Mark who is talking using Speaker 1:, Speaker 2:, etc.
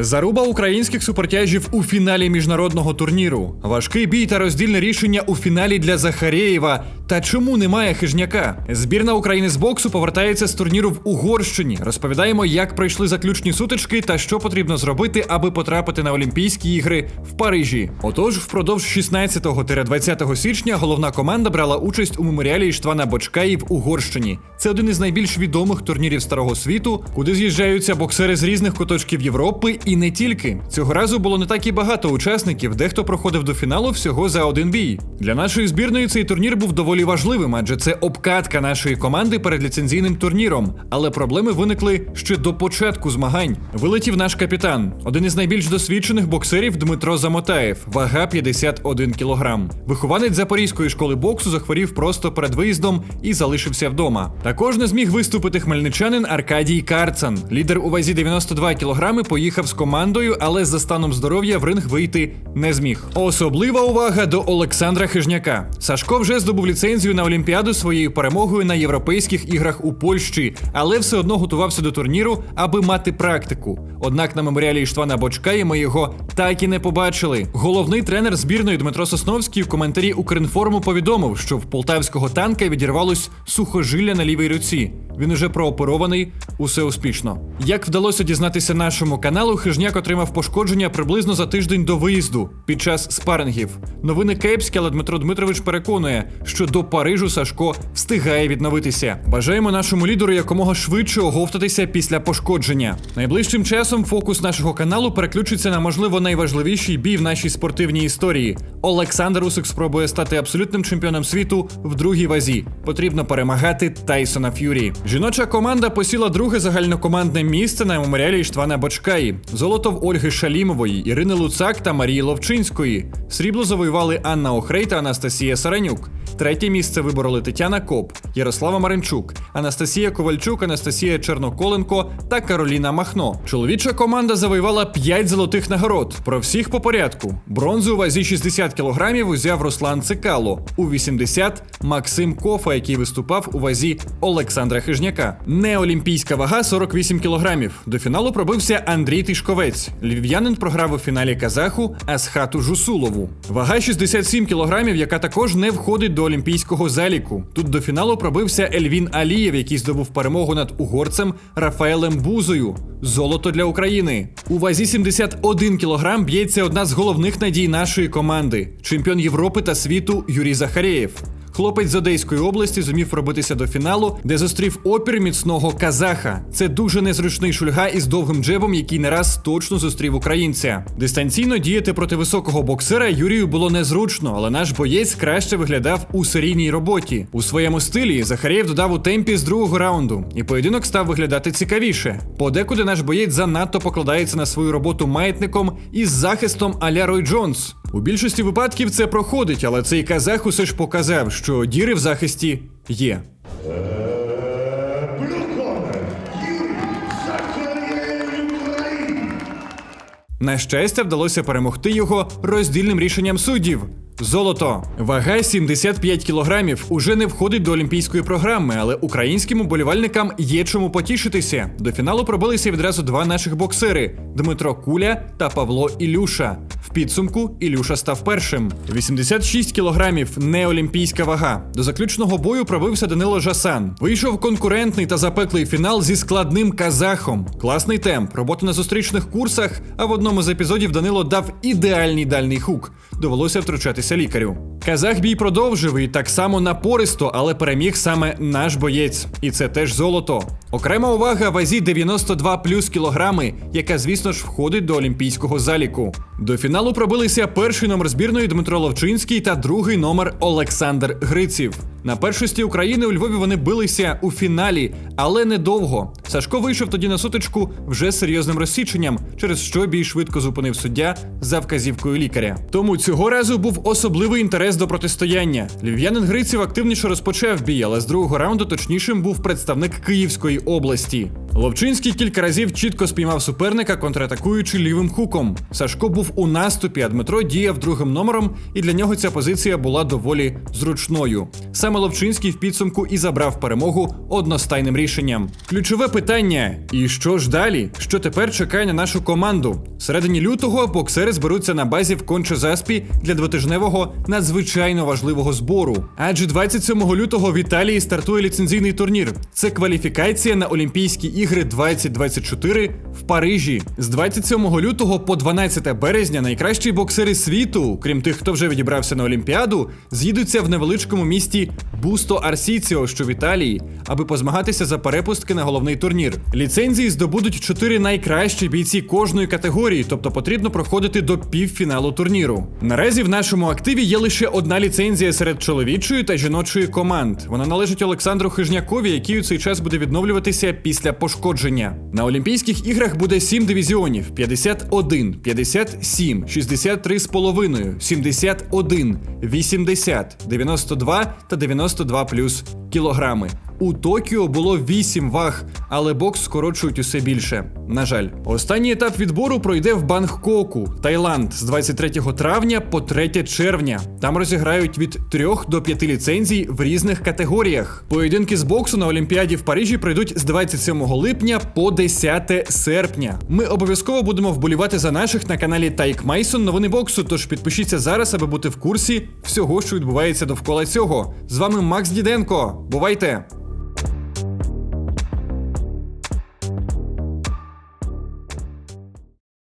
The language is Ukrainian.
Speaker 1: Заруба українських супертяжів у фіналі міжнародного турніру. Важкий бій та роздільне рішення у фіналі для Захарєєва. Та чому немає хижняка? Збірна України з боксу повертається з турніру в Угорщині. Розповідаємо, як пройшли заключні сутички та що потрібно зробити, аби потрапити на Олімпійські ігри в Парижі. Отож, впродовж 16-20 січня головна команда брала участь у меморіалі Іштвана Бочкаї в Угорщині. Це один із найбільш відомих турнірів старого світу, куди з'їжджаються боксери з різних куточків Європи і не тільки. Цього разу було не так і багато учасників, дехто проходив до фіналу всього за один бій. Для нашої збірної цей турнір був доволі важливим, адже це обкатка нашої команди перед ліцензійним турніром. Але проблеми виникли ще до початку змагань. Вилетів наш капітан, один із найбільш досвідчених боксерів Дмитро Замотаєв, вага 51 кілограм. Вихованець Запорізької школи боксу захворів просто перед виїздом і залишився вдома. Також не зміг виступити хмельничанин Аркадій Карцан. Лідер у вазі 92 кілограми поїхав з командою, але за станом здоров'я в ринг вийти не зміг. Особлива увага до Олександра Хижняка. Сашко вже здобув ліцензію на Олімпіаду своєю перемогою на європейських іграх у Польщі, але все одно готувався до турніру, аби мати практику. Однак на меморіалі Іштвана Бочкаї ми його так і не побачили. Головний тренер збірної Дмитро Сосновський в коментарі Укрінформу повідомив, що в полтавського танка відірвалось сухожилля на лівій руці. Він уже прооперований, усе успішно. Як вдалося дізнатися нашому каналу, хижняк отримав пошкодження приблизно за тиждень до виїзду під час спарингів. Новини кепські, але Дмитро Дмитрович переконує, що до Парижу Сашко встигає відновитися. Бажаємо нашому лідеру якомога швидше оговтатися після пошкодження. Найближчим часом фокус нашого каналу переключиться на можливо найважливіший бій в нашій спортивній історії. Олександр Усик спробує стати абсолютним чемпіоном світу в другій вазі. Потрібно перемагати Тайсона Ф'юрі. Жіноча команда посіла друге загальнокомандне місце на меморіалі Іштвана Бочкаї. Золото в Ольги Шалімової, Ірини Луцак та Марії Ловчинської. Срібло завоювали Анна Охрей та Анастасія Саранюк. Третє місце вибороли Тетяна Коп, Ярослава Маринчук, Анастасія Ковальчук, Анастасія Черноколенко та Кароліна Махно. Чоловіча команда завоювала 5 золотих нагород. Про всіх по порядку. Бронзу у вазі 60 кілограмів узяв Руслан Цикало. У 80 Максим Кофа, який виступав у вазі Олександра Хижняка. Неолімпійська вага 48 кілограмів. До фіналу пробився Андрій Тишковець. Львів'янин програв у фіналі Казаху Асхату Жусулову. Вага 67 кілограмів, яка також не входить до олімпійського заліку. Тут до фіналу пробився Ельвін Алієв, який здобув перемогу над угорцем Рафаелем Бузою. Золото для України. У вазі 71 кілограм б'ється одна з головних надій нашої команди чемпіон Європи та світу Юрій Захарєєв. Хлопець з Одеської області зумів пробитися до фіналу, де зустрів опір міцного казаха. Це дуже незручний шульга із довгим джебом, який не раз точно зустрів українця. Дистанційно діяти проти високого боксера Юрію було незручно, але наш боєць краще виглядав у серійній роботі. У своєму стилі Захарєєв додав у темпі з другого раунду, і поєдинок став виглядати цікавіше. Подекуди наш боєць занадто покладається на свою роботу маятником із захистом аля Рой Джонс. У більшості випадків це проходить, але цей казах усе ж показав, що діри в захисті є. На щастя, вдалося перемогти його роздільним рішенням суддів. Золото. Вага 75 кілограмів уже не входить до олімпійської програми, але українським уболівальникам є чому потішитися. До фіналу пробилися відразу два наших боксери: Дмитро Куля та Павло Ілюша. В підсумку Ілюша став першим. 86 кілограмів неолімпійська вага. До заключного бою пробився Данило Жасан. Вийшов конкурентний та запеклий фінал зі складним казахом. Класний темп, робота на зустрічних курсах. А в одному з епізодів Данило дав ідеальний дальний хук. Довелося втручатися лікарю. Казах бій продовжив і так само напористо, але переміг саме наш боєць. І це теж золото. Окрема увага вазі 92 плюс кілограми, яка, звісно ж, входить до олімпійського заліку. До фіналу пробилися перший номер збірної Дмитро Ловчинський та другий номер Олександр Гриців. На першості України у Львові вони билися у фіналі, але недовго. Сашко вийшов тоді на сутичку вже з серйозним розсіченням, через що бій швидко зупинив суддя за вказівкою лікаря. Тому цього разу був особливий інтерес до протистояння. Львів'янин Гриців активніше розпочав бій, але з другого раунду точнішим був представник Київської області. Ловчинський кілька разів чітко спіймав суперника, контратакуючи лівим хуком. Сашко був у наступі, а Дмитро діяв другим номером, і для нього ця позиція була доволі зручною. Саме Ловчинський в підсумку і забрав перемогу одностайним рішенням. Ключове питання: і що ж далі? Що тепер чекає на нашу команду? В середині лютого боксери зберуться на базі в Конче-Заспі для двотижневого надзвичайно важливого збору. Адже 27 лютого в Італії стартує ліцензійний турнір. Це кваліфікація на Олімпійські ігри 2024 в Парижі. З 27 лютого по 12 березня найкращі боксери світу, крім тих, хто вже відібрався на Олімпіаду, з'їдуться в невеличкому місті Бусто Арсіціо, що в Італії, аби позмагатися за перепустки на головний турнір. Ліцензії здобудуть чотири найкращі бійці кожної категорії, тобто потрібно проходити до півфіналу турніру. Наразі в нашому активі є лише одна ліцензія серед чоловічої та жіночої команд. Вона належить Олександру Хижнякові, який у цей час буде відновлюватися після пошкодження. На Олімпійських іграх буде 7 дивізіонів: 51, 57, 63,5, 71, 80, 92 та 92 плюс кілограми. У Токіо було 8 ваг, але бокс скорочують усе більше. На жаль, останній етап відбору пройде в Бангкоку, Таїланд з 23 травня по 3 червня. Там розіграють від 3 до 5 ліцензій в різних категоріях. Поєдинки з боксу на Олімпіаді в Парижі пройдуть з 27 липня по 10 серпня. Ми обов'язково будемо вболівати за наших на каналі Тайк Майсон новини боксу. Тож підпишіться зараз, аби бути в курсі всього, що відбувається довкола цього. З вами Макс Діденко. Бувайте!